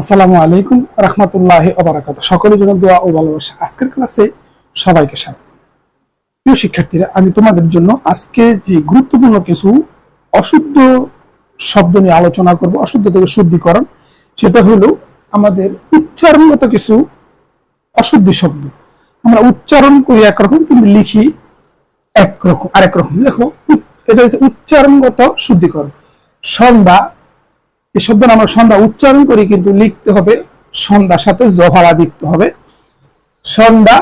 আসসালামু আলাইকুম রহমতুল্লাহ আবরাকাত সকলের জন্য দোয়া ও ভালোবাসা। আজকের ক্লাসে সবাইকে স্বাগত। প্রিয় শিক্ষার্থীরা, আমি তোমাদের জন্য আজকে যে গুরুত্বপূর্ণ কিছু অশুদ্ধ শব্দ নিয়ে আলোচনা করব অশুদ্ধ থেকে শুদ্ধিকরণ, সেটা হলো আমাদের উচ্চারণগত কিছু অশুদ্ধি শব্দ। আমরা উচ্চারণ করি একরকম, কিন্তু লিখি একরকম, আরেক রকম। দেখো এটা হচ্ছে উচ্চারণগত শুদ্ধিকরণ। সন্ধ্যা এই শব্দ আমরা সন্ধ্যা উচ্চারণ করি কিন্তু লিখতে হবে সন্ধ্যার সাথে জফালা দিতে হবে। সন্ধ্যা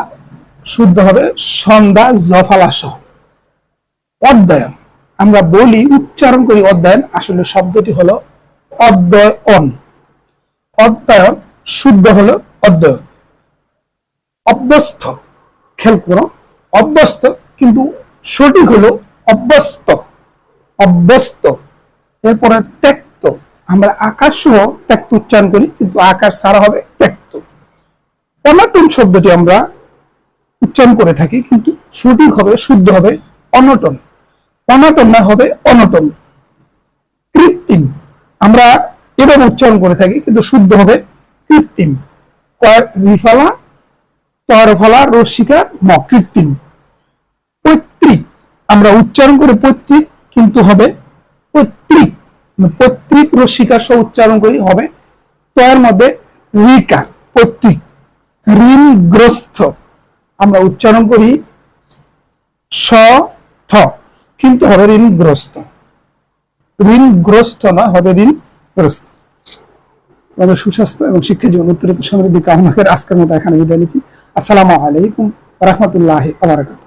শুদ্ধ হবে সন্ধ্যা, জফালা সহ অধ্যয়ন, আমরা বলি, উচ্চারণ করি অধ্যয়ন, আসলে শব্দটি হলো অধ্যয়ন। অধ্যয়ন শুদ্ধ হলো অধ্যয়ন। অভ্যস্ত, খেয়াল করো, অভ্যস্ত কিন্তু সঠিক হলো অভ্যস্ত। অভ্যস্ত। এরপরে ত্যক্ত আমরা আকাশ সহ ত্যক্ত উচ্চারণ করি, কিন্তু আকাশ সারা হবে ত্যক্ত অনটন শব্দটি আমরা উচ্চারণ করে থাকি, কিন্তু সঠিক হবে, শুদ্ধ হবে অনটন। অনটন না হবে অনটন। কৃত্রিম। আমরা এভাবে উচ্চারণ করে থাকি, কিন্তু শুদ্ধ হবে কৃত্রিম। রিফালা, তরফলা রসিকা ম, কৃত্রিম। পৈতৃক। আমরা উচ্চারণ করে পৈতৃক, কিন্তু হবে পৈতৃক। মানে পৈতৃক রসিকা সহ উচ্চারণ করি, হবে। তয়ের মধ্যে রিকার পৈতৃক ঋণগ্রস্ত আমরা উচ্চারণ করি স, থ, কিন্তু হবে ঋণগ্রস্ত ঋণগ্রস্ত না, হবে ঋণগ্রস্ত আমাদের সুস্বাস্থ্য এবং শিক্ষা জীবন উত্তরোত্তর সমৃদ্ধি কামনা করে আজকের মতো এখানে বিদায় নিচ্ছি। আসসালামু আলাইকুম রহমতুল্লাহ আবরাকাত